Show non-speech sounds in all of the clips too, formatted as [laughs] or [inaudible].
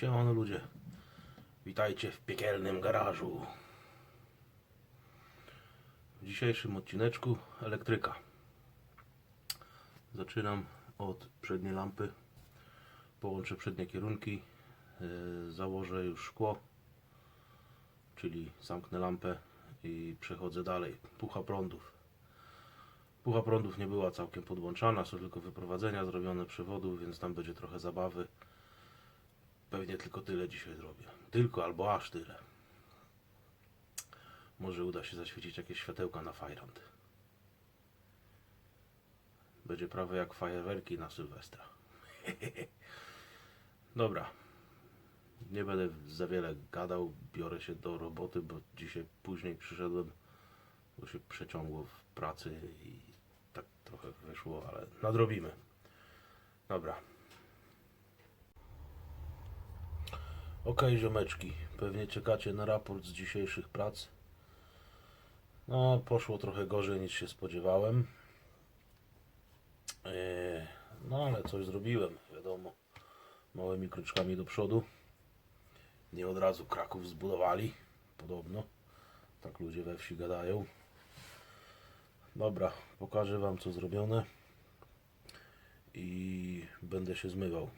Siemano ludzie. Witajcie w piekielnym garażu. W dzisiejszym odcineczku elektryka. Zaczynam od przedniej lampy. Połączę przednie kierunki. Yy, Założę już szkło. Czyli zamknę lampę i przechodzę dalej. Pucha prądów. Pucha prądów nie była całkiem podłączana, są tylko wyprowadzenia zrobione przewodów, więc tam będzie trochę zabawy. Pewnie tylko tyle dzisiaj zrobię. Tylko albo aż tyle. Może uda się zaświecić jakieś światełka na fajrant. Będzie prawie jak fajerwerki na Sylwestra. [laughs] Dobra. Nie będę za wiele gadał. Biorę się do roboty, bo dzisiaj później przyszedłem. Bo się przeciągło w pracy i tak trochę wyszło, ale nadrobimy. Dobra. Ok, ziomeczki, pewnie czekacie na raport z dzisiejszych prac. No, poszło trochę gorzej niż się spodziewałem. Eee, No, ale coś zrobiłem, wiadomo. Małymi kroczkami do przodu. Nie od razu Kraków zbudowali, podobno. Tak ludzie we wsi gadają. Dobra, pokażę Wam co zrobione. I będę się zmywał.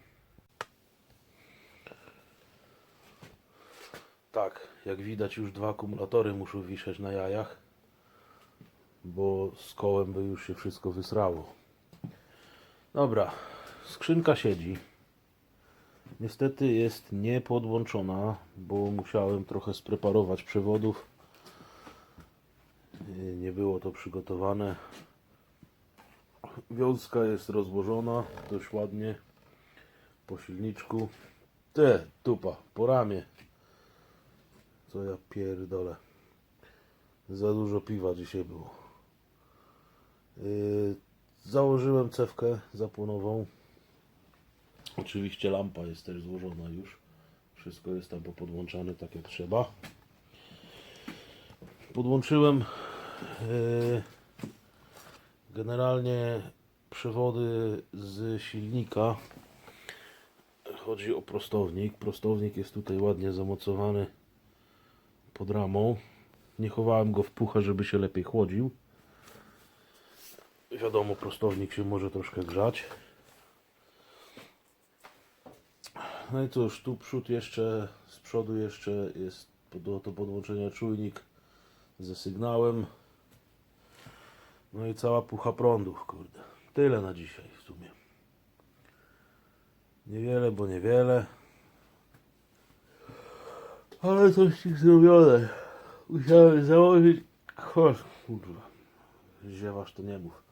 Tak, jak widać już dwa akumulatory muszą wisieć na jajach, bo z kołem by już się wszystko wysrało. Dobra, skrzynka siedzi. Niestety jest niepodłączona, bo musiałem trochę spreparować przewodów. Nie było to przygotowane. Wiązka jest rozłożona dość ładnie po silniczku. Te, tupa, po ramię. Co ja pierdolę. Za dużo piwa dzisiaj było. Yy, założyłem cewkę zapłonową. Oczywiście lampa jest też złożona już. Wszystko jest tam popodłączane tak jak trzeba. Podłączyłem yy, generalnie przewody z silnika. Chodzi o prostownik. Prostownik jest tutaj ładnie zamocowany pod ramą. Nie chowałem go w puchę, żeby się lepiej chłodził. Wiadomo, prostownik się może troszkę grzać. No i cóż, tu przód jeszcze, z przodu jeszcze jest do, do podłączenia czujnik ze sygnałem. No i cała pucha prądów, kurde. Tyle na dzisiaj w sumie. Niewiele, bo niewiele. Ale coś ci zrobione. Musiałem założyć. Chodź, kurwa. Ziewasz to nie mów.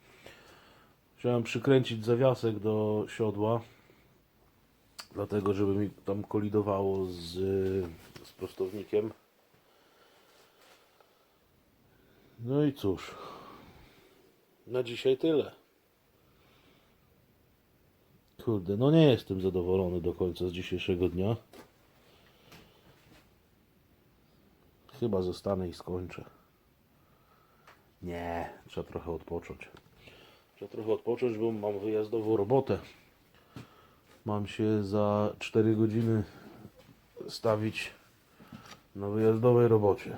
Chciałem przykręcić zawiasek do siodła. Dlatego, żeby mi tam kolidowało z, z prostownikiem. No i cóż. Na dzisiaj tyle. Kurde, no nie jestem zadowolony do końca z dzisiejszego dnia. Chyba zostanę i skończę. Nie, trzeba trochę odpocząć. Trzeba trochę odpocząć, bo mam wyjazdową robotę. Mam się za 4 godziny stawić na wyjazdowej robocie.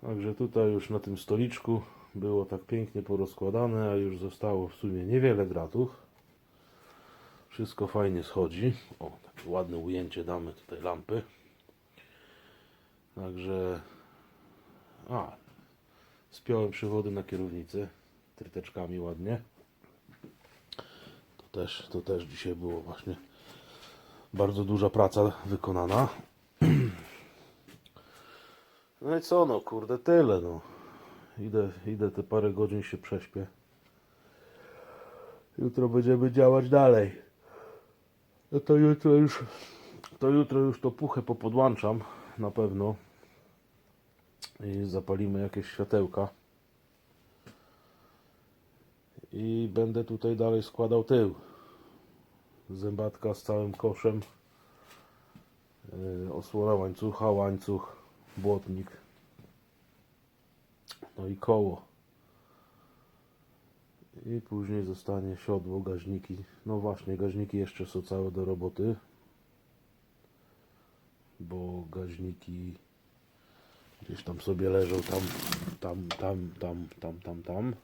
Także tutaj już na tym stoliczku było tak pięknie porozkładane, a już zostało w sumie niewiele gratów. Wszystko fajnie schodzi. O, takie ładne ujęcie damy tutaj lampy. Także a spiąłem przewody na kierownicy tryteczkami ładnie. To też, to też dzisiaj było właśnie bardzo duża praca wykonana. [clears throat] No i co no, kurde, tyle no. Idę, idę te parę godzin się prześpię. Jutro będziemy działać dalej. No to jutro już to jutro już to puchę popodłączam na pewno. I zapalimy jakieś światełka. I będę tutaj dalej składał tył. Zębatka z całym koszem. Yy, osłona łańcucha, łańcuch, błotnik. No i koło. I później zostanie siodło, gaźniki. No właśnie, gaźniki jeszcze są całe do roboty bo gaźniki gdzieś tam sobie leżą tam, tam, tam, tam, tam, tam, tam.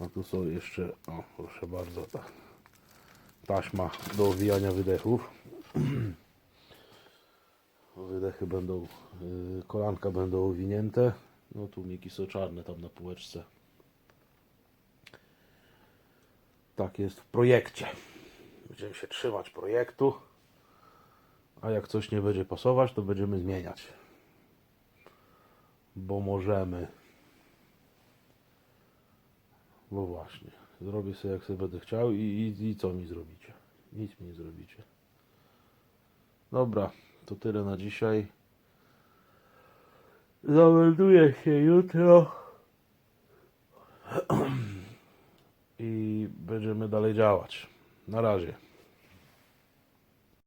A tu są jeszcze, o proszę bardzo, ta taśma do owijania wydechów. [clears throat] Wydechy będą, yy, kolanka będą owinięte. No tłumiki są czarne tam na półeczce. Tak jest w projekcie. Będziemy się trzymać projektu. A jak coś nie będzie pasować, to będziemy zmieniać. Bo możemy. Bo właśnie. Zrobię sobie jak sobie będę chciał i, i, i co mi zrobicie? Nic mi nie zrobicie. Dobra, to tyle na dzisiaj. Zamelduję się jutro. [clears throat] I będziemy dalej działać. Na razie.